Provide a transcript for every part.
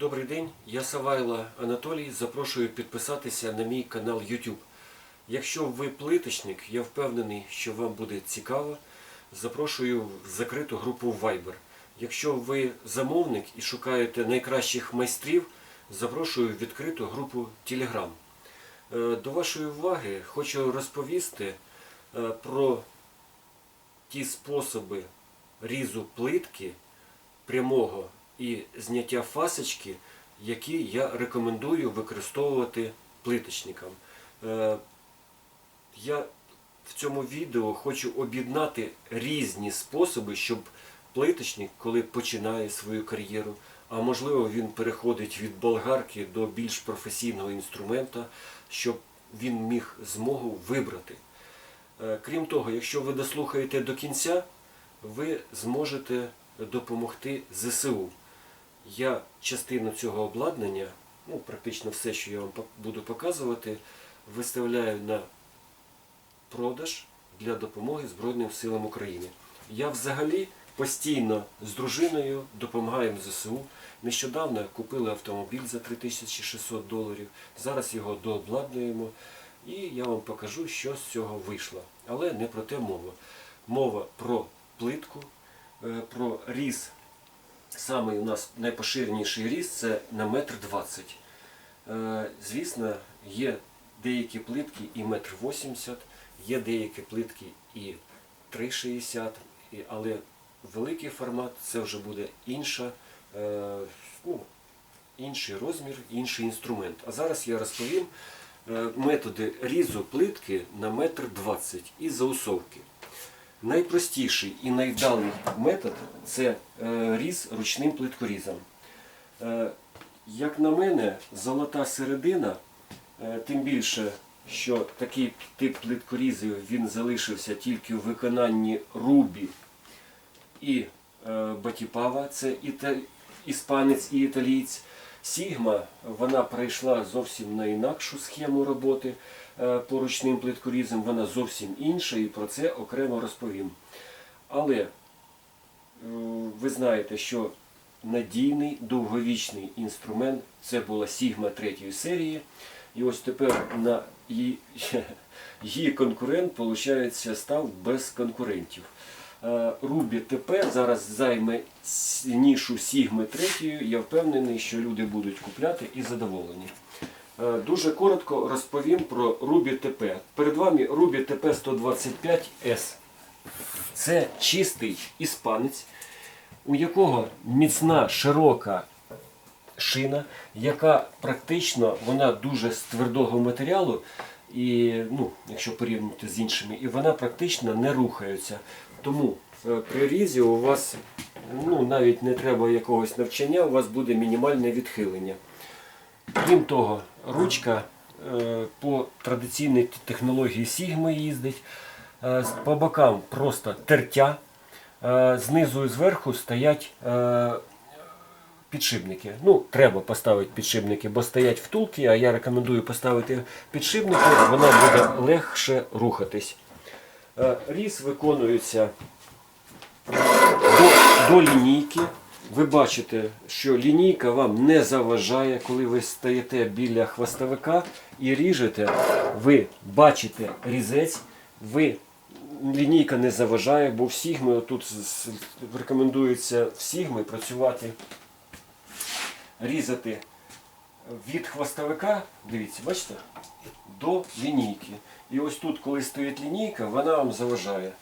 Добрий день, я Савайло Анатолій. Запрошую підписатися на мій канал YouTube. Якщо ви плиточник, я впевнений, що вам буде цікаво. Запрошую в закриту групу Viber. Якщо ви замовник і шукаєте найкращих майстрів, запрошую в відкриту групу Telegram. Е, До вашої уваги хочу розповісти е, про ті способи різу плитки прямого і зняття фасочки, які я рекомендую використовувати плиточникам. Е, Я в цьому відео хочу об'єднати різні способи, щоб плиточник, коли починає свою кар'єру, а можливо він переходить від болгарки до більш професійного інструмента, щоб він міг змогу вибрати. Е, Крім того, якщо ви дослухаєте до кінця, ви зможете допомогти ЗСУ. Я частину цього обладнання, ну практично все, що я вам буду показувати, виставляю на продаж для допомоги Збройним силам України. Я взагалі постійно з дружиною допомагаємо ЗСУ. Нещодавно купили автомобіль за 3600 доларів. Зараз його дообладнуємо. І я вам покажу, що з цього вийшло. Але не про те мова. Мова про плитку, е, про різ. Самий у нас найпоширеніший різ це на метр двадцять. Е, Звісно, є деякі плитки і метр вісімдесят, є деякі плитки і 3,60, і- але великий формат це вже буде інша, е, ну, інший розмір, інший інструмент. А зараз я розповім е, методи різу плитки на метр двадцять і заусовки. Найпростіший і найвдалий метод це е, різ ручним плиткорізом. Е, як на мене, золота середина, е, тим більше, що такий тип плиткорізів він залишився тільки в виконанні Рубі і Батіпава, це іспанець і італієць. Сігма вона пройшла зовсім на інакшу схему роботи по ручним плиткорізам, вона зовсім інша і про це окремо розповім. Але е, ви знаєте, що надійний довговічний інструмент це була Сігма третьої серії. І ось тепер на її, її конкурент, виходить, став без конкурентів. Е, Рубі ТП зараз займе нішу Сігми третьої. Я впевнений, що люди будуть купляти і задоволені. Е, Дуже коротко розповім про Рубі ТП. Перед вами Рубі ТП 125S. Це чистий іспанець, у якого міцна, широка шина, яка практично вона дуже з твердого матеріалу, і ну, якщо порівняти з іншими, і вона практично не рухається. Тому е, при різі у вас ну, навіть не треба якогось навчання, у вас буде мінімальне відхилення. Крім того, ручка е, по традиційній технології Сігми їздить. Е, По бокам просто тертя. Е, Знизу і зверху стоять підшипники. Ну, треба поставити підшипники, бо стоять втулки, а я рекомендую поставити підшипники, вона буде легше рухатись. Різ виконується до, до лінійки. Ви бачите, що лінійка вам не заважає, коли ви стоїте біля хвостовика і ріжете, ви бачите різець, ви лінійка не заважає, бо в Сігми тут рекомендується в Сігми працювати, різати від хвостовика, дивіться, бачите, до лінійки. І ось тут, коли стоїть лінійка, вона вам заважає.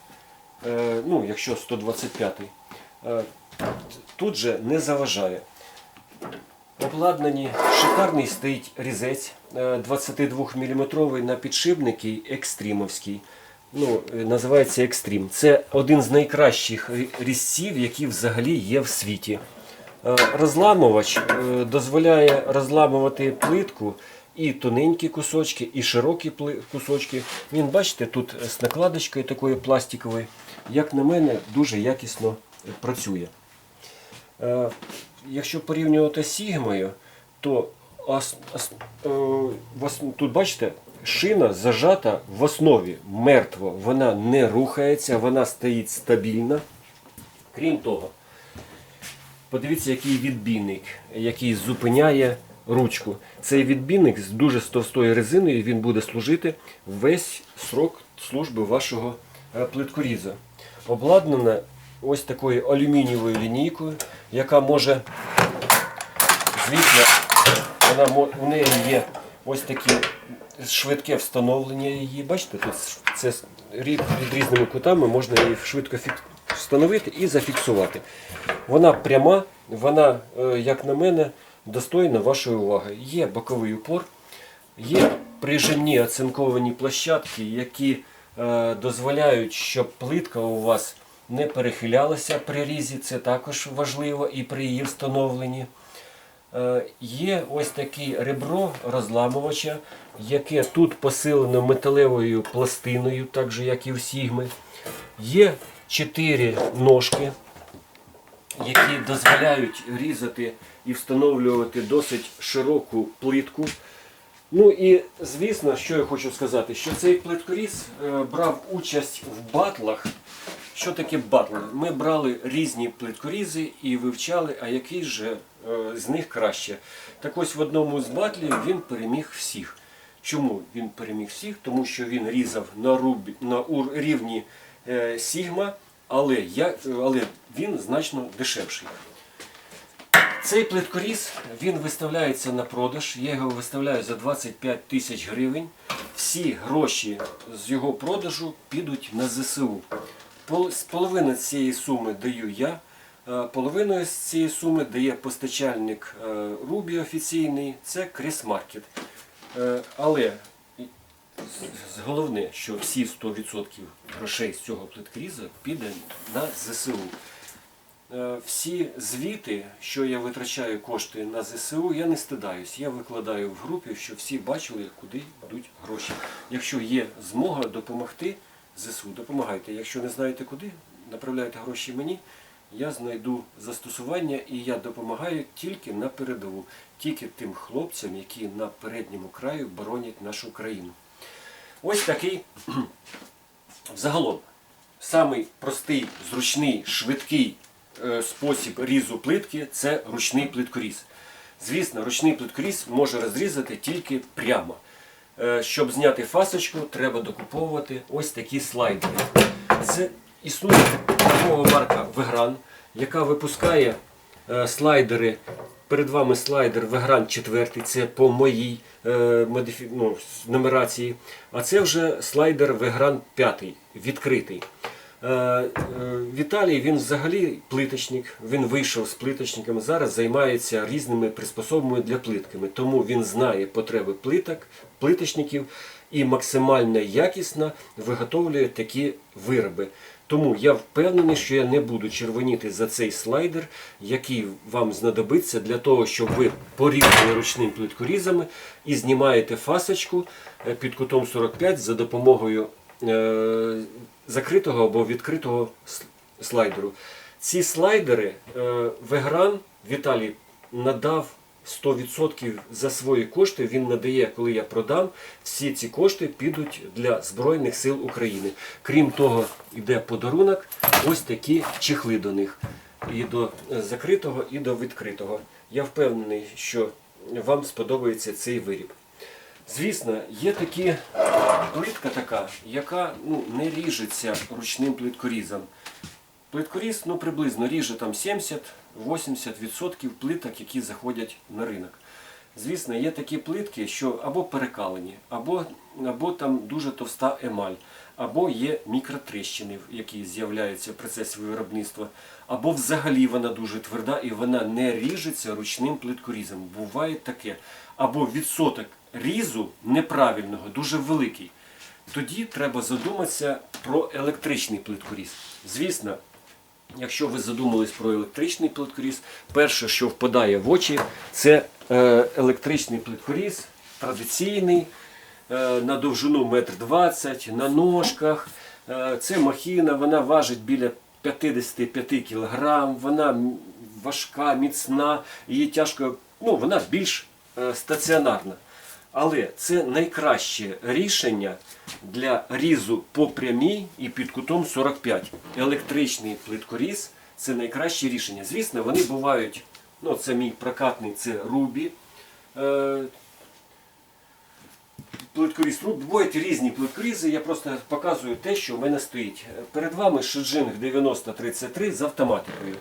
Е, ну, якщо 125 е, тут же не заважає. Обладнані шикарний стоїть різець е, 22 мм на підшипники екстрімовський. Ну, е, називається Екстрім. Це один з найкращих різців, які взагалі є в світі. Е, Розламувач е, дозволяє розламувати плитку і тоненькі кусочки, і широкі кусочки. Він, бачите, тут з накладочкою такою пластиковою, як на мене, дуже якісно е, працює. Е, Якщо порівнювати з Сігмою, то е, тут бачите, шина зажата в основі мертво. Вона не рухається, вона стоїть стабільно. Крім того, Подивіться, який відбійник, який зупиняє ручку. Цей відбійник з дуже товстою резиною, він буде служити весь срок служби вашого е, плиткоріза. Обладнана ось такою алюмінієвою лінійкою, яка може звісно, вона у неї є ось такі швидке встановлення її. Бачите, тут це з- рі- під різними кутами можна її швидко встановити і зафіксувати. Вона пряма, вона, е, як на мене, достойна вашої уваги. Є боковий упор, є прижимні оцинковані площадки, які е, дозволяють, щоб плитка у вас не перехилялася при різі. Це також важливо і при її встановленні. Е, Є ось таке ребро розламувача, яке тут посилено металевою пластиною, так же як і в Сігми. Є чотири ножки, які дозволяють різати і встановлювати досить широку плитку. Ну і звісно, що я хочу сказати, що цей плиткоріз е, брав участь в батлах. Що таке батли? Ми брали різні плиткорізи і вивчали, а який же е, з них краще. Так ось в одному з батлів він переміг всіх. Чому він переміг всіх? Тому що він різав на, рубі, на рівні е, Сігма, але, я, але він значно дешевший. Цей плиткоріз він виставляється на продаж. Я його виставляю за 25 тисяч гривень. Всі гроші з його продажу підуть на ЗСУ. Пол- з половини цієї суми даю я. е, Половиною з цієї суми дає постачальник е, Рубі офіційний, це Крісмаркет. Е, Але головне, що всі 100% грошей з цього плиткоріза піде на ЗСУ. Всі звіти, що я витрачаю кошти на ЗСУ, я не стидаюсь. Я викладаю в групі, щоб всі бачили, куди йдуть гроші. Якщо є змога допомогти ЗСУ, допомагайте. Якщо не знаєте куди, направляйте гроші мені. Я знайду застосування і я допомагаю тільки на передову, тільки тим хлопцям, які на передньому краю боронять нашу країну. Ось такий Загалом, самий простий, зручний, швидкий е, спосіб різу плитки це ручний плиткоріз. Звісно, ручний плиткоріз може розрізати тільки прямо. Е, щоб зняти фасочку, треба докуповувати ось такі слайдери. Це існує торгова марка Вегран, яка випускає е, слайдери. Перед вами слайдер Вегран 4, це по моїй е, модифі... ну, нумерації. А це вже слайдер Вегран 5, відкритий. Е, е, Віталій він взагалі плиточник, він вийшов з плиточниками, зараз займається різними приспособами для плитками. Тому він знає потреби плиток, плиточників і максимально якісно виготовлює такі вироби. Тому я впевнений, що я не буду червоніти за цей слайдер, який вам знадобиться для того, щоб ви порізали ручним плиткорізами і знімаєте фасочку е, під кутом 45 за допомогою закритого або відкритого слайдеру. Ці слайдери е, Вегран Віталій надав 100% за свої кошти. Він надає, коли я продам, всі ці кошти підуть для Збройних сил України. Крім того, йде подарунок, ось такі чехли до них. І до е, закритого, і до відкритого. Я впевнений, що вам сподобається цей виріб. Звісно, є такі плитка така, яка ну, не ріжеться ручним плиткорізом. Плиткоріз ну, приблизно ріже там 70-80% плиток, які заходять на ринок. Звісно, є такі плитки, що або перекалені, або, або там дуже товста емаль, або є мікротріщини, які з'являються в процесі виробництва, або взагалі вона дуже тверда і вона не ріжеться ручним плиткорізом. Буває таке. Або відсоток різу неправильного, дуже великий. Тоді треба задуматися про електричний плиткоріз. Звісно, Якщо ви задумались про електричний плиткоріз, перше, що впадає в очі, це е, електричний плиткоріз, традиційний, е, на довжину 1,20 м, на ножках. Е, це махіна, вона важить біля 55 кг, вона важка, міцна, її тяжко, ну, вона більш стаціонарна. Але це найкраще рішення для різу по прямій і під кутом 45. Електричний плиткоріз Це найкраще рішення. Звісно, вони бувають, ну це мій прокатний, це Рубі. Е, плиткоріз Рубі. Бувають різні плиткорізи, я просто показую те, що в мене стоїть. Перед вами Шеджинг 9033 з автоматикою.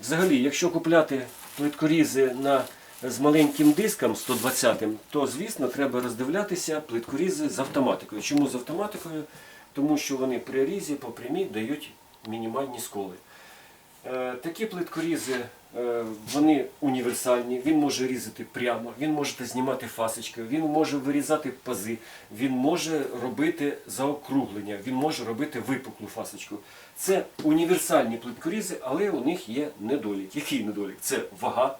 Взагалі, якщо купляти плиткорізи на, з маленьким диском 120-м, то звісно треба роздивлятися плиткорізи з автоматикою. Чому з автоматикою? Тому що вони при різі по прямій дають мінімальні сколи. Е, Такі плиткорізи е, вони універсальні. Він може різати прямо, він може знімати фасочки, він може вирізати пази, він може робити заокруглення, він може робити випуклу фасочку. Це універсальні плиткорізи, але у них є недолік. Який недолік? Це вага.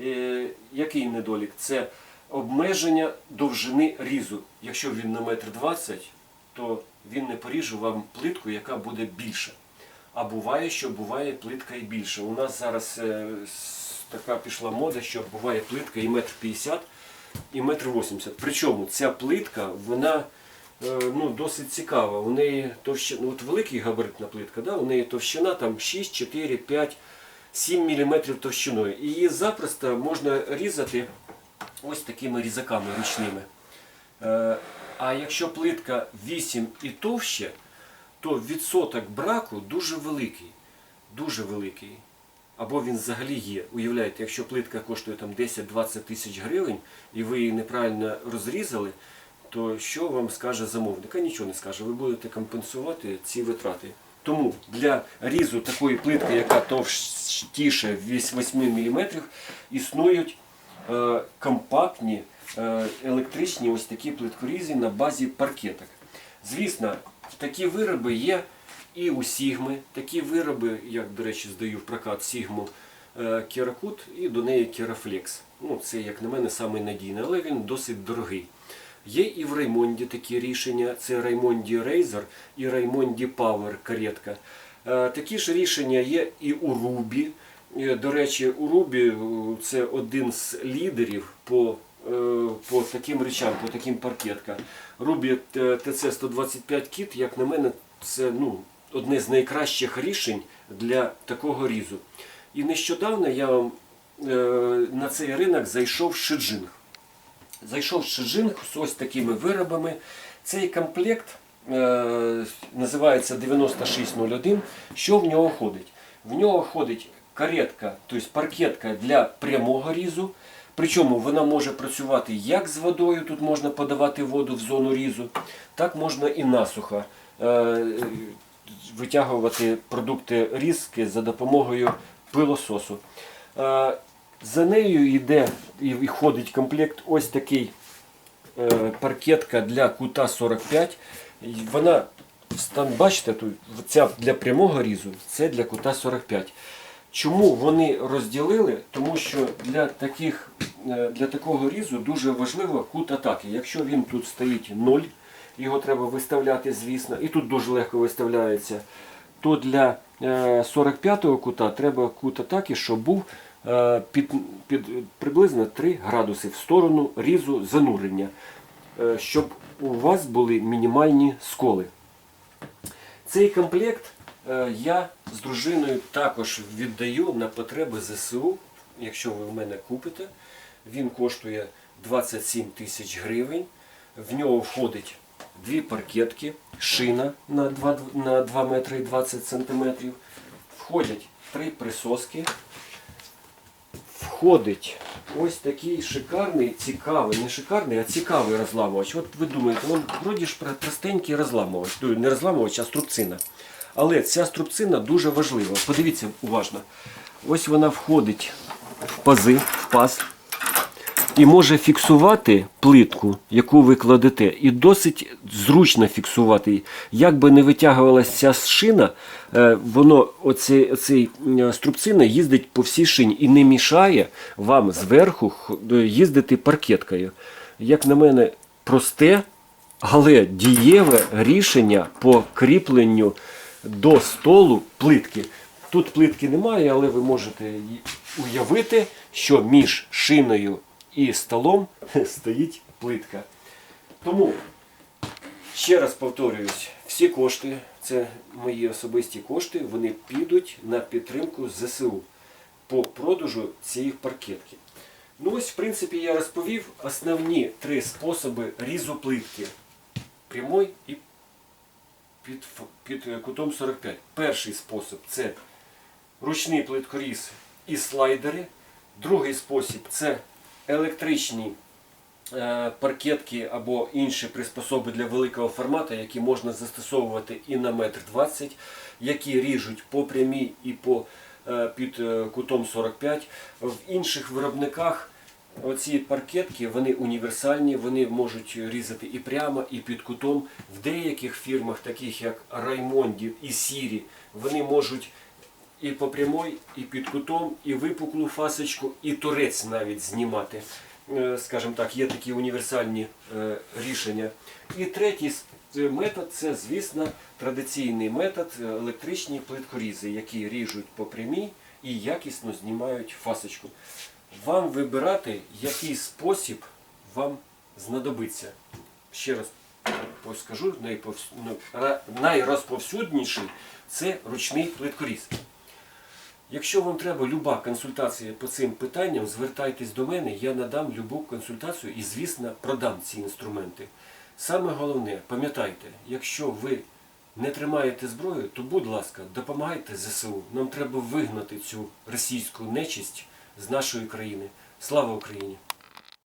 Е, Який недолік? Це обмеження довжини різу. Якщо він на метр двадцять, то він не поріже вам плитку, яка буде більша. А буває, що буває плитка і більше. У нас зараз е, така пішла мода, що буває плитка і метр п'ятдесят, і метр вісімдесят. Причому ця плитка, вона е, ну, досить цікава. У неї товщина, от великий габаритна плитка, да? у неї товщина там 6, 4, 5, 7 мм товщиною. І її запросто можна різати ось такими різаками ручними. Е, А якщо плитка 8 і товще, то відсоток браку дуже великий. Дуже великий. Або він взагалі є. Уявляєте, якщо плитка коштує 10-20 тисяч гривень і ви її неправильно розрізали, то що вам скаже замовник? А нічого не скаже. Ви будете компенсувати ці витрати. Тому для різу такої плитки, яка товстіше 8 мм, існують е, компактні е, електричні ось такі плиткорізи на базі паркеток. Звісно, такі вироби є і у Сігми. Такі вироби, як, до речі, здаю в прокат Сігму е, Керакут і до неї Керафлекс. Ну, це, як на мене, самий надійний, але він досить дорогий. Є і в Раймонді такі рішення, це Раймонді Razer і Раймонді Power каретка. Е, Такі ж рішення є і у Рубі. Е, До речі, у Рубі е, це один з лідерів по, по таким речам, по таким паркеткам. Рубі ТЦ-125 кіт, як на мене, це ну, одне з найкращих рішень для такого різу. І нещодавно я вам на цей ринок зайшов Шиджинг. Зайшов Шиджинг з ось такими виробами. Цей комплект е, називається 9601. Що в нього входить? В нього входить каретка, тобто паркетка для прямого різу. Причому вона може працювати як з водою, тут можна подавати воду в зону різу, так можна і насухо е, витягувати продукти різки за допомогою пилососу. Е, За нею йде і входить комплект ось такий е, паркетка для кута 45. Вона бачите, тут ця для прямого різу, це для кута 45. Чому вони розділили? Тому що для, таких, е, для такого різу дуже важливо кут атаки. Якщо він тут стоїть 0, його треба виставляти, звісно, і тут дуже легко виставляється, то для 45-го кута треба кут атаки, щоб був е, під, під приблизно 3 градуси в сторону різу занурення, е, щоб у вас були мінімальні сколи. Цей комплект е, я з дружиною також віддаю на потреби ЗСУ, якщо ви в мене купите. Він коштує 27 тисяч гривень. В нього входить дві паркетки, шина на 2, на 2 метри 20 сантиметрів. Входять три присоски. Входить ось такий шикарний, цікавий, не шикарний, а цікавий розламувач. От ви думаєте, він вроді ж простенький розламувач, Ну, не розламувач, а струбцина. Але ця струбцина дуже важлива. Подивіться уважно. Ось вона входить в пази, в паз і може фіксувати плитку, яку ви кладете, і досить зручно фіксувати. Як би не витягувалася ця шина, е, воно оцей, оцей е, струбцина їздить по всій шині і не мішає вам зверху е, їздити паркеткою. Як на мене, просте, але дієве рішення по кріпленню до столу плитки. Тут плитки немає, але ви можете уявити, що між шиною і столом стоїть плитка. Тому Ще раз повторююсь, всі кошти, це мої особисті кошти, вони підуть на підтримку ЗСУ по продажу цієї паркетки. Ну ось, в принципі, я розповів основні три способи різу плитки. Прямой і під, під е, кутом 45. Перший спосіб це ручний плиткоріз і слайдери. Другий спосіб це електричні е, паркетки або інші приспособи для великого формату, які можна застосовувати і на метр 20, які ріжуть по прямій і по е, під е, кутом 45. В інших виробниках оці паркетки вони універсальні, вони можуть різати і прямо, і під кутом. В деяких фірмах, таких як Раймонді і Сірі, вони можуть і по прямой, і під кутом, і випуклу фасочку, і торець навіть знімати. Е, Скажімо так, є такі універсальні е, рішення. І третій е, метод це, звісно, традиційний метод електричні плиткорізи, які ріжуть по прямій і якісно знімають фасочку. Вам вибирати, який спосіб вам знадобиться. Ще раз скажу, ну, найрозповсюдніший це ручний плиткоріз. Якщо вам треба люба консультація по цим питанням, звертайтесь до мене, я надам любу консультацію і, звісно, продам ці інструменти. Саме головне, пам'ятайте, якщо ви не тримаєте зброю, то, будь ласка, допомагайте ЗСУ. Нам треба вигнати цю російську нечисть з нашої країни. Слава Україні!